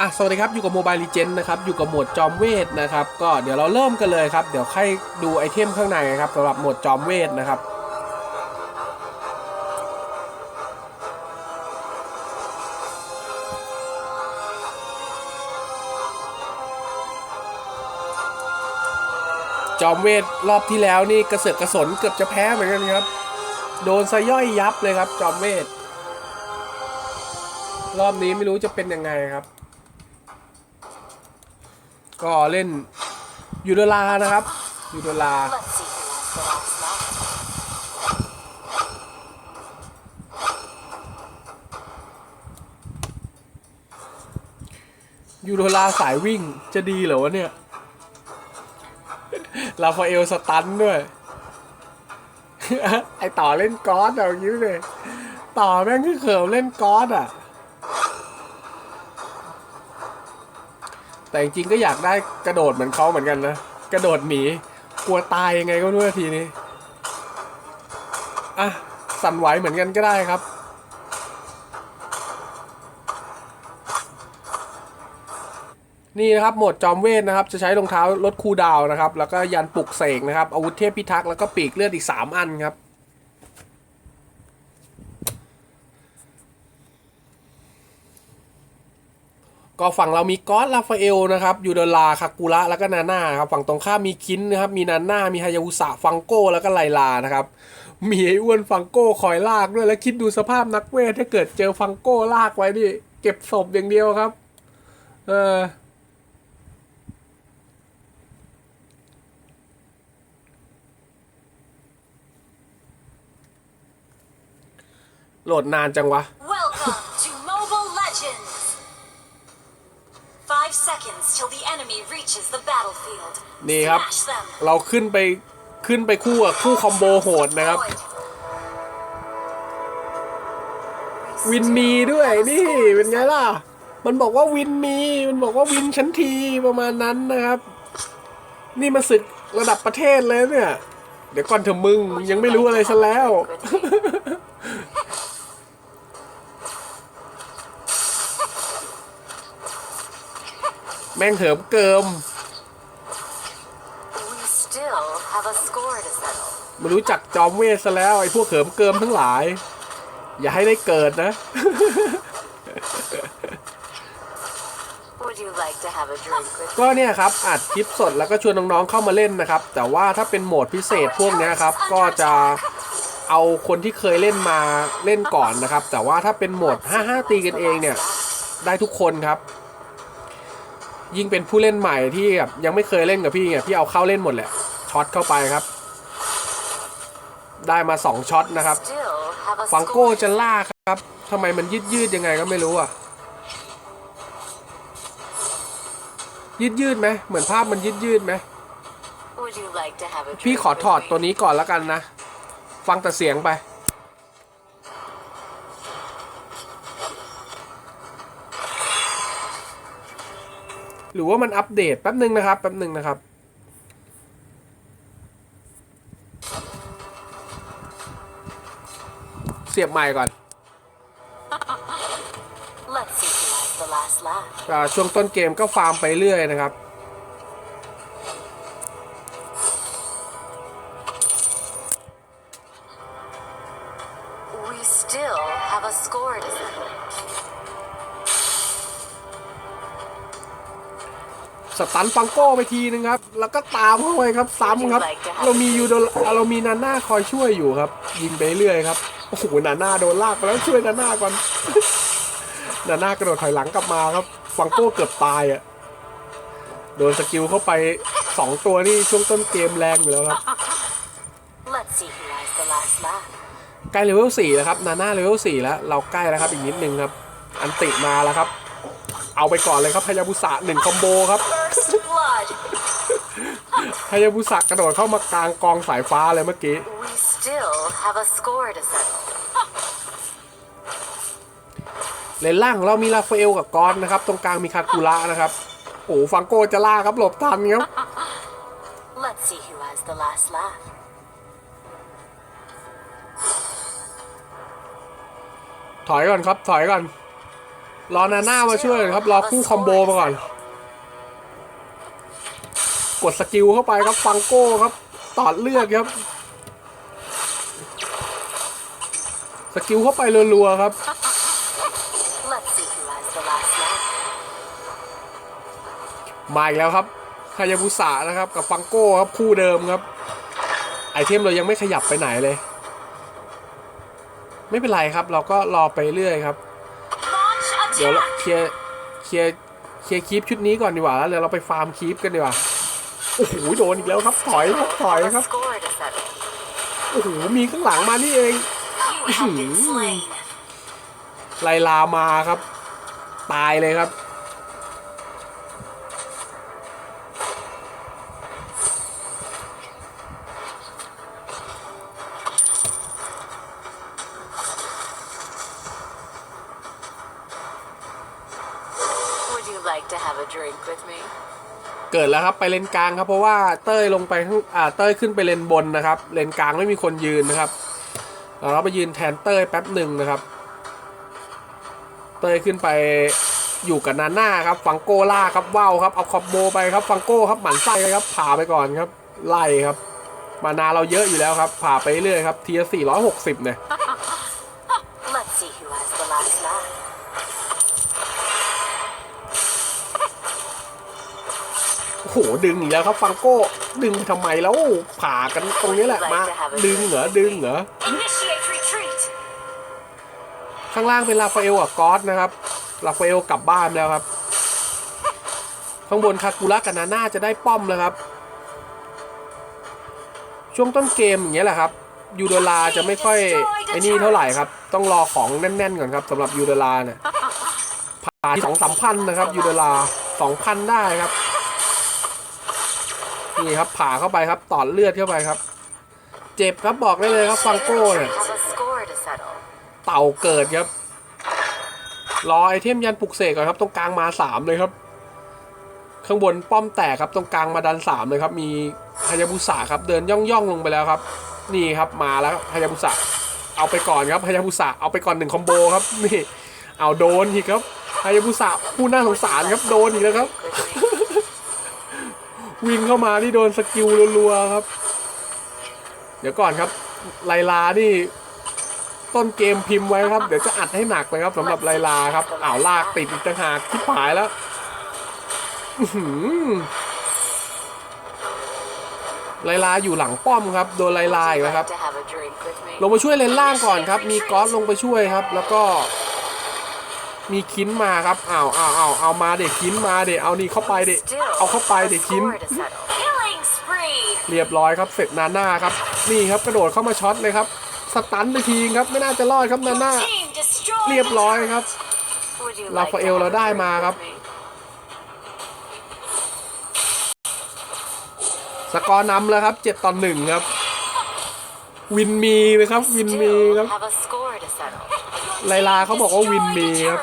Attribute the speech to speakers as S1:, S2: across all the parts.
S1: อะสวัสดีครับอยู่กับโมบายลีเจนนะครับอยู่กับหมวดจอมเวทนะครับก็เดี๋ยวเราเริ่มกันเลยครับ เดี๋ยวให้ดูไอเทมข้างในครับสำหรับหมวดจอมเวทนะครับจอมเวทรอบที่แล้วนี่กระเสือกกระสนเกือบจะแพ้เหมือนกันครับ โดนสย่อยยับเลยครับ จอมเวทรอบนี้ไม่รู้จะเป็นยังไงครับ ก็เล่นยูโดลานะครับยูโดลายูโดลาสายวิ่งจะดีเหรอวะเนี่ยลาฟาเอลสตันด้วย ไอต่อเล่นกอตเอาอย่างนี้เลย ต่อแม่งคือเขิมเล่นกอตอะ แต่จริงๆก็อยากได้กระโดดเหมือนเขาเหมือนกันนะ กระโดดหนีกลัวตายยังไงก็ไม่รู้ทีนี้ อะ สั่นไหวเหมือนกันก็ได้ครับ นี่นะครับหมดจอมเวทนะครับ จะใช้รองเท้าลดคูดาวน์นะครับ แล้วก็ยันปลุกเสกนะครับ อาวุธเทพพิทักษ์แล้วก็ปีกเลือดอีก 3 อันครับ ก็ฝั่งเรามีก๊อตลาฟาเอลนะครับยูโดลาคากุระแล้วก็นาน่าครับฝั่งตรงข้ามมีคินนะครับมีนาน่ามีฮายาวุสะฟังโก้แล้วก็ไลลานะครับมีไอ้อ้วนฟังโก้คอยลากด้วยแล้วคิดดูสภาพนักเวทถ้าเกิดเจอฟังโก้ลากไว้นี่เก็บศพอย่างเดียวครับ เออโหลดนานจังวะ
S2: Welcome seconds till the enemy reaches the battlefield.
S1: นี่ครับ
S2: Smash them.
S1: เราขึ้นไปขึ้นไปคู่กับคู่คอมโบโหดนะครับ วินมีด้วยนี่เป็นไงล่ะ มันบอกว่าวินมี มันบอกว่าวินชั้นทีประมาณนั้นนะครับ นี่มาศึกระดับประเทศเลยเนี่ย เดี๋ยวก่อนเถอะมึงยังไม่รู้อะไรซะแล้ว แม่งเหิมเกิม
S2: We still have a score to settle.
S1: ไม่รู้จักจอมเวทซะแล้วไอ้พวกเหิมเกิมทั้งหลาย อย่าให้ได้เกิดนะ
S2: Would you like to have a drink with
S1: ก็เนี่ยครับอัดคลิปสดแล้วก็ชวนน้องๆเข้ามาเล่นนะครับ แต่ว่าถ้าเป็นโหมดพิเศษพวกเนี้ยครับ ก็จะเอาคนที่เคยเล่นมาเล่นก่อนนะครับ แต่ว่าถ้าเป็นโหมด 5-5 ตีกันเองเนี่ย ได้ทุกคนครับ ยิ่งเป็นผู้เล่นใหม่ที่แบบยังไม่เคยเล่นกับพี่เนี่ยพี่เอาเข้าเล่นหมดแหละช็อตเข้าไปครับ ได้มา 2ช็อตนะครับ
S2: Still have a
S1: ฟังโก้
S2: score.
S1: จะลากครับทำไมมันยืดยืดๆยังไงก็ไม่รู้อะยืดยืดๆไหมเหมือนภาพมันยืดยืดๆไหม
S2: Would you like to have a drink
S1: พี่ขอ
S2: with
S1: ถอด
S2: me?
S1: ตัวนี้ก่อนแล้วกันนะ ฟังแต่เสียงไป หรือว่ามันอัปเดตแป๊บหนึ่งนะครับแป๊บหนึ่งนะครับเสียบใหม่ก่อน
S2: Let's see who has the last laugh.
S1: อ่าช่วงต้นเกมก็ฟาร์มไปเรื่อยนะครับ
S2: We still have a score to settle.
S1: สตันฟังโก้ไปทีนึงครับ แล้วก็ตามเข้าไปครับซ้ำครับ เรามียูโดเรามีนาน่าคอยช่วยอยู่ครับ ยิงไปเรื่อยครับ โอ้โห นาน่าโดนลากไปแล้วช่วยนาน่าก่อน นาน่ากระโดดถอยหลังกลับมาครับฟังโก้เกือบตายอะ โดนสกิลเข้าไปสองตัวนี่ช่วงต้นเกมแรงอยู่แล้วครับ
S2: Let's see who has the last laugh.
S1: ใกล้เลเวลสี่แล้วครับ นาน่าเลเวลสี่แล้ว เราใกล้แล้วครับอีกนิดนึงครับ อันติมาแล้วครับเอาไปก่อนเลยครับพยาบุษะหนึ่งคอมโบครับ
S2: First blood.
S1: พยาบุษะกระโดดเข้ามากลางกองสายฟ้าเลยเมื่อกี้
S2: We still have a score to settle.
S1: เลนล่างของเรามีราฟาเอลกับกอนนะครับ ตรงกลางมีคากุระนะครับ โอ้โหฟังโกจะล่าครับหลบทันครับ
S2: Let's see who has the last laugh.
S1: ถอยก่อนครับถอยก่อน รอนาน่ามาช่วยก่อนครับ รอคู่คอมโบมาก่อน กดสกิลเข้าไปครับฟังโก้ครับตอดเลือดครับ สกิลเข้าไปรัวๆครับ
S2: Let's see who has the last laugh.
S1: มาอีกแล้วครับฮายาบุสะนะครับ กับฟังโก้ครับคู่เดิมครับ ไอเทมเรายังไม่ขยับไปไหนเลย ไม่เป็นไรครับ เราก็รอไปเรื่อยครับ
S2: Launch
S1: เดี๋ยวเรา
S2: attack!
S1: เคลียร์เคลียร์เคลียร์คีปชุดนี้ก่อนดีกว่าแล้วเดี๋ยวเราไปฟาร์มคีปกันดีกว่า โอ้โหโดนอีกแล้วครับถอยครับถอยครับโอ้โหมีข้างหลังมานี่เองไลลามาครับ ตายเลยครับ เกิดแล้วครับไปเลนกลางครับเพราะว่าเต้ยลงไปข้างอ่าเต้ยขึ้นไปเลนบนนะครับ เลนกลางไม่มีคนยืนนะครับเราไปยืนแทนเต้ยแป๊บหนึ่งนะครับ เต้ยขึ้นไปอยู่กับนาน่าครับฟังโก้ล่าครับว่าวครับเอาคอมโบไปครับฟังโก้ครับหมันไส้ครับผ่าไปก่อนครับไล่ครับ มานาเราเยอะอยู่แล้วครับผ่าไปเรื่อยครับเทียสี่ร้อยหกสิบเนี่ย โอ้โหดึงอีกแล้วครับฟังโก้ดึงทำไมแล้วผ่ากันตรงนี้แหละมาดึงเหรอดึงเหรอ
S2: Initiate retreat!
S1: ข้างล่างเป็นลาฟาเอลกับกอสนะครับลาฟาเอลกลับบ้านแล้วครับ ข้างบนคากูระกับนาน่าจะได้ป้อมแล้วครับ ช่วงต้นเกมอย่างเงี้ยแหละครับยูโดลาจะไม่ค่อยไอ้นี่เท่าไหร่ครับ ต้องรอของแน่นๆก่อนครับสำหรับยูโดลาเนี่ยผ่านสองสามพันนะครับยูโดลาสองพันได้ครับ นี่ครับผ่าเข้าไปครับตอดเลือดเข้าไปครับ เจ็บครับบอกได้เลยครับฟังโก้เนี่ย
S2: Have a score to settle.
S1: เต่าเกิดครับ รอไอเทมยันปลุกเสกก่อนครับ ตรงกลางมาสามเลยครับ ข้างบนป้อมแตกครับ ตรงกลางมาดันสามเลยครับ มีฮายาบุสะครับเดินย่องย่องๆลงไปแล้วครับ นี่ครับมาแล้วฮายาบุสะเอาไปก่อนครับฮายาบุสะเอาไปก่อนหนึ่งคอมโบครับนี่เอาโดนอีกครับฮายาบุสะผู้น่าสงสารครับโดนอีกแล้วครับ
S2: With me.
S1: วิ่งเข้ามานี่โดนสกิลรัวๆครับ เดี๋ยวก่อนครับ ไลลานี่ ต้นเกมพิมพ์ไว้ครับ เดี๋ยวจะอัดให้หนักเลยครับสำหรับไลลาครับอ้าวลากติดอีกต่างหากที่ผายแล้วหือไลลาอยู่หลังป้อมครับ โดนไลลาอีกแล้วครับ ลงมาช่วยเลนล่างก่อนครับ มีกอตลงไปช่วยครับ แล้วก็ มีคินมาครับอ้าวอ้าวอ้าวเอามาเด็กคินมาเด็กเอานี่เข้าไปเด็กเอาเข้าไปเด็กคินเรียบร้อยครับเสร็จนาน่าครับ นี่ครับกระโดดเข้ามาช็อตเลยครับ สตันไปทีครับไม่น่าจะรอดครับนาน่าเรียบร้อยครับลาฟาเอลเราได้มาครับสกอร์นำแล้วครับเจ็ดต่อหนึ่งครับ วินมีนะครับ วินมีครับไลลาเขาบอกว่าวินมีครับ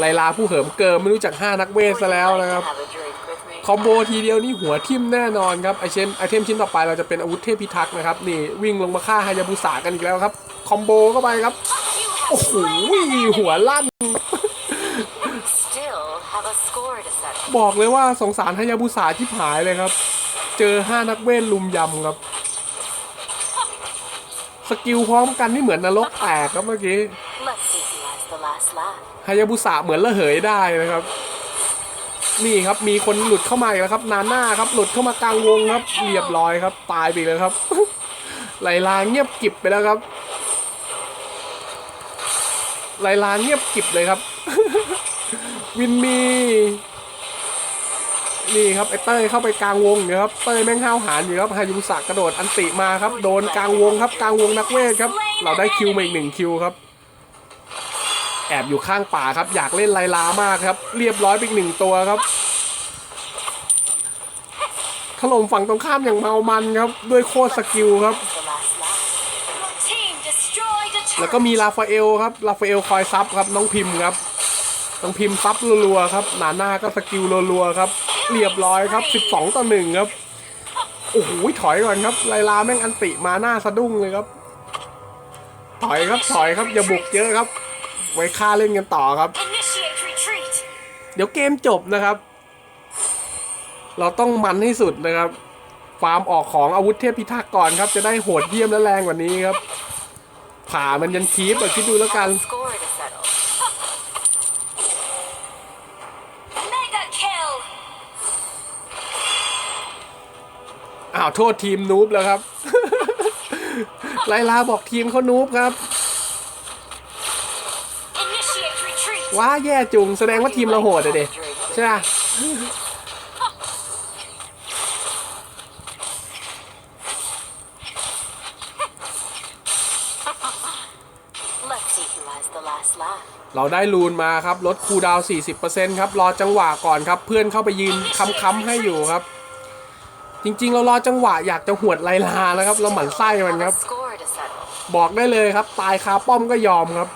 S1: ไลลาผู้เหิมเกิมไม่รู้จัก 5 นักเวทซะแล้วนะครับ คอมโบทีเดียวนี่หัวทิ่มแน่นอนครับไอเชนไอเทมชิ้นต่อไปเราจะเป็นอาวุธเทพพิทักษ์นะครับ นี่วิ่งลงมาฆ่าฮายาบุสะกันอีกแล้วครับ คอมโบเข้าไปครับ โอ้โหหัวลั่นบอกเลยว่าสงสารฮายาบุสะที่ผายเลยครับ เจอ 5 นักเวทลุมยำครับ สกิลพร้อมกันนี่เหมือนนรกแตกครับเมื่อกี้ ฮายาบุสะเหมือนระเหยได้นะครับ นี่ครับมีคนหลุดเข้ามาอีกแล้วครับ นาน่าครับ หลุดเข้ามากลางวงครับเรียบร้อยครับ ตายไปเลยครับไลลาเงียบกิบไปแล้วครับไลลาเงียบกิบเลยครับ วินมีนี่ครับไอเต้ยเข้าไปกลางวงเนี่ยครับเต้ยแม่งห้าวหาญอยู่ครับฮายุสะกระโดดอันติมาครับ โดนกลางวงครับกลางวงนักเวทครับ เราได้คิวมาอีกหนึ่งคิวครับ แอบอยู่ข้างป่าครับ อยากเล่นไลลามากครับ เรียบร้อยไปหนึ่งตัวครับถล่มฝั่งตรงข้ามอย่างเมามันครับ ด้วยโคตรสกิลครับ แล้วก็มีลาฟาเอลครับลาฟาเอลคอยซับครับ น้องพิมพ์ครับ น้องพิมพ์ซับรัวๆครับ หนาหน้าก็สกิลรัวๆครับ เรียบร้อยครับ 12 ต่อหนึ่งครับ โอ้โหถอยก่อนครับ ไลลาแม่งอันติมาหน้าสะดุ้งเลยครับ ถอยครับถอยครับอย่าบุกเยอะครับ ไว้ฆ่าเล่นกันต่อครับ
S2: Initiate retreat.
S1: เดี๋ยวเกมจบนะครับ เราต้องมันให้สุดนะครับฟาร์มออกของอาวุธเทพพิทักษ์ก่อนครับ จะได้โหดเยี่ยมและแรงกว่านี้ครับ ผ่ามันยันคีบอะคิดดูแล้วกัน
S2: Score to settle.
S3: Mega kill!
S1: อ้าวโทษทีมนูบแล้วครับ ไลลาบอกทีมเขานูบครับ ว้าแย่จุงแสดงว่าทีมเราโหดเด็ใช่ไหมเราได้ลูนมาครับลดคูดาว 40%ครับรอจังหวะก่อนครับ เพื่อนเข้าไปยืนค้ำๆให้อยู่ครับ จริงๆ เรารอจังหวะอยากจะหวดไลลานะครับ เราหมั่นไส้มันครับ บอกได้เลยครับ ตายคาป้อมก็ยอมครับ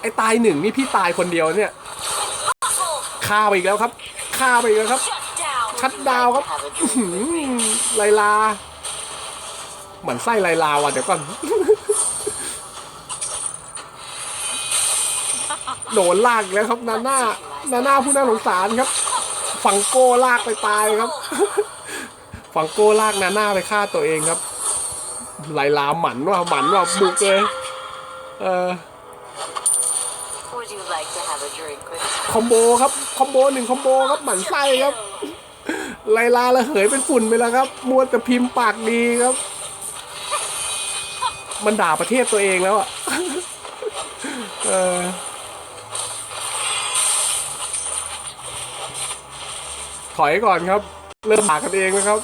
S1: ไอ้ตายหนึ่งนี่พี่ตายคนเดียวเนี่ย
S3: Hustle!
S1: ฆ่าไปอีกแล้วครับฆ่าไปอีกแล้วครับ
S3: Shut down!
S1: ชัดดาวน์ครับ
S2: Have a
S1: อื้อหื
S2: drink.
S1: อไลลาหมั่นไส้ไลลาว่ะเดี๋ยวก่อนโดนลากอีกแล้วครับนาน่านาน่าผู้น่าสงสารครับ ฝังโก้ลากไปตายครับ ฝังโก้ลากนาน่าไปฆ่าตัวเองครับไลลาหมันว่าหมันว่าบุกเลยเออ คอมโบครับคอมโบหนึ่งคอมโบครับหมันไส้ครับไลลาละเหยเป็นฝุ่นไปแล้วครับมัวแต่พิมพ์ปากดีครับ มันด่าประเทศตัวเองแล้วอะเออถอยก่อนครับ เริ่มด่ากันเองแล้วครับ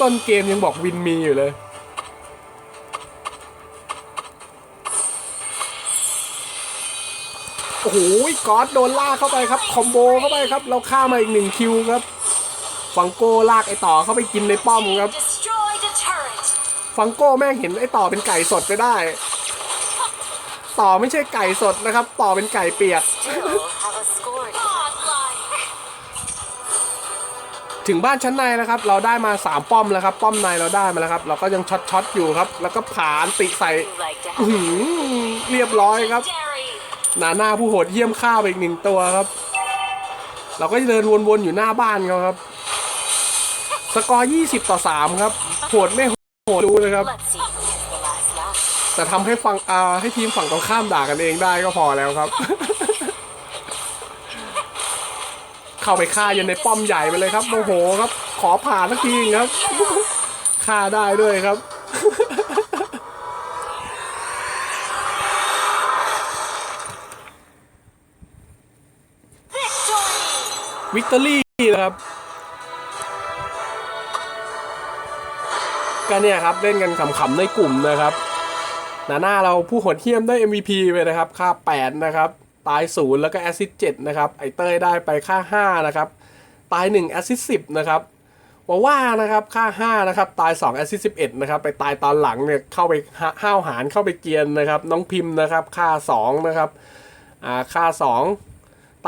S1: ต้นเกมยังบอกวินมีอยู่เลย โอ้โหกอดโดนลากเข้าไปครับ คอมโบเข้าไปครับ เราฆ่ามาอีกหนึ่งคิวครับ ฟังโก้ลากไอต่อเข้าไปกินในป้อมครับ ฟังโก้แม่งเห็นไอต่อเป็นไก่สดไปได้ ต่อไม่ใช่ไก่สดนะครับ ต่อเป็นไก่เปียก ถึงบ้านชั้นในแล้วครับ เราได้มา 3 ป้อมแล้วครับ ป้อมในเราได้มาแล้วครับ เราก็ยังช็อตช็อตๆอยู่ครับ แล้วก็ผ่านติใส่เรียบร้อยครับ นาหน้าผู้โหดเยี่ยมฆ่าไปอีกหนึ่งตัวครับ เราก็เดินวนๆอยู่หน้าบ้านเขาครับ สกอร์ 20 ต่อ 3 ครับ โหดไม่โหดดูเลยครับ แต่ทำให้ฝั่งอ่าให้ทีมฝั่งตรงข้ามด่ากันเองได้ก็พอแล้วครับ เข้าไปฆ่ายันในป้อมใหญ่ไปเลยครับโมโหครับ ขอผ่านสักทีครับฆ่าได้ด้วยครับ วิกตอรี่นะครับก็เนี่ยครับเล่นกันขำๆในกลุ่มนะครับหน้าหน้าเราผู้หดเหี้ยมได้ MVP ไปนะครับค่า 8 นะครับ ตายศูนย์แล้วก็แอซิส7นะครับ ไอเต้ยได้ไปค่า 5 นะครับ ตาย 1 แอซิส10 นะครับว่าว่านะครับค่า 5 นะครับ ตาย 2 แอซิส11 นะครับ ไปตายตอนหลังเนี่ยเข้าไปห้าวหารเข้าไปเกียนนะครับ น้องพิมพ์นะครับ ค่า 2 นะครับอ่าค่า 2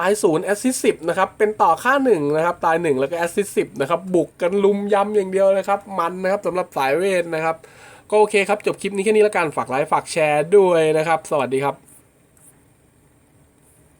S1: ตายศูนย์แอสซิสสิบนะครับ เป็นต่อค่าหนึ่งนะครับ ตายหนึ่งแล้วก็แอสซิสสิบนะครับ บุกกันลุมยำอย่างเดียวเลยครับ มันนะครับสำหรับสายเวทนะครับ ก็โอเคครับ จบคลิปนี้แค่นี้แล้วกัน ฝากไลค์ ฝากแชร์ด้วยนะครับ สวัสดีครับ